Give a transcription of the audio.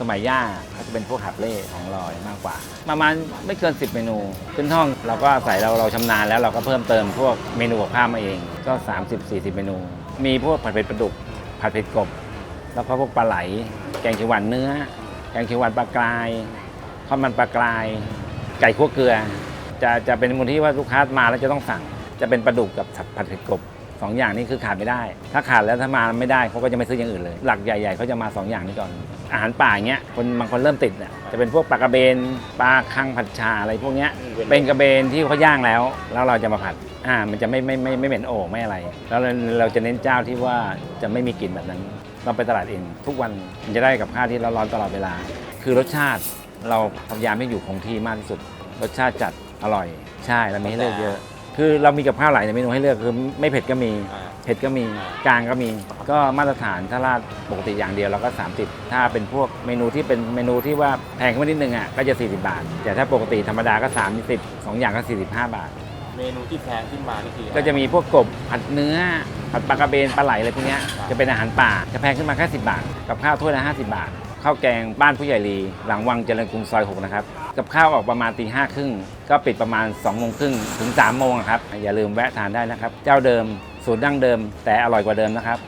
สมัยย่าเขาจะเป็นพวกหับเล่ของลอยมากกว่า ประมาณไม่เกิน 10 เมนูขึ้นห้องเราก็ใส่เราเราชำนาญแล้วเราก็เพิ่มเติมพวกเมนูกับข้าวมาเองก็ 30-40 เมนู มีพวกผัดเผ็ดปลาดุก ผัดเผ็ดกบ แล้วก็พวกปลาไหล แกงเขียวหวานเนื้อ แกงเขียวหวานปลากรายข้าวมันปลากราย ไก่คั่วเกลือ จะจะเป็นเมนูที่ว่าลูกค้ามาแล้วจะต้องสั่ง จะเป็นปลาดุกกับผัดเผ็ดกบ สองอย่างนี้คือขาดไม่ได้ ถ้าขาดแล้วถ้ามาไม่ได้เขาก็จะไม่ซื้ออย่างอื่นเลย หลักใหญ่ๆเขาจะมาสองอย่างนี้ก่อน อาหารป่าเงี้ยคนบางคนเริ่มติดเนี่ยจะเป็นพวกปลากระเบนปลาคังผัดชาอะไรพวกเนี้ยเป็นกระเบนที่เขาย่างแล้ว แล้วเราจะมาผัดอ่ามันจะไม่ไม่ไม่ไม่เหม็นโอ่ไม่อะไร แล้วเราเราจะเน้นเจ้าที่ว่าจะไม่มีกลิ่นแบบนั้น เราไปตลาดเองทุกวันมันจะได้กับข้าวที่เร้อนตลอดเวลา คือรสชาติเราพยายามให้อยู่คงที่มากที่สุด รสชาติจัดอร่อย ใช่เรามีให้เลือกเยอะ คือเรามีกับข้าวหลายเมนูให้เลือกคือไม่เผ็ดก็มี อ่า เผ็ดก็มีกลางก็มี ก็มาตรฐานถ้าราดปกติอย่างเดียวเราก็ 30 ถ้าเป็นพวกเมนูที่เป็นเมนูที่ว่าแพงขึ้นมานิดนึงอะก็จะ 40 บาท แต่ถ้าปกติธรรมดาก็ 30สองอย่างก็ 45 บาท เมนูที่แพงขึ้นมานี่คือก็จะมีพวกกบผัดเนื้อ ผัดปลากระเบนปลาไหลอะไรพวกเนี้ยจะเป็นอาหารป่าจะแพงขึ้นมาแค่ 10 บาท กับข้าวถ้วยละ50 บาท ข้าวแกงบ้านผู้ใหญ่ลี หลังวังเจริญกรุงซอย 6 นะครับ กับข้าวออกประมาณตีห้าครึ่งก็ปิดประมาณ2โมงครึ่งถึง3โมงอะครับ อย่าลืมแวะทานได้นะครับ เจ้าเดิมสูตรดั้งเดิม แต่อร่อยกว่าเดิมนะครับ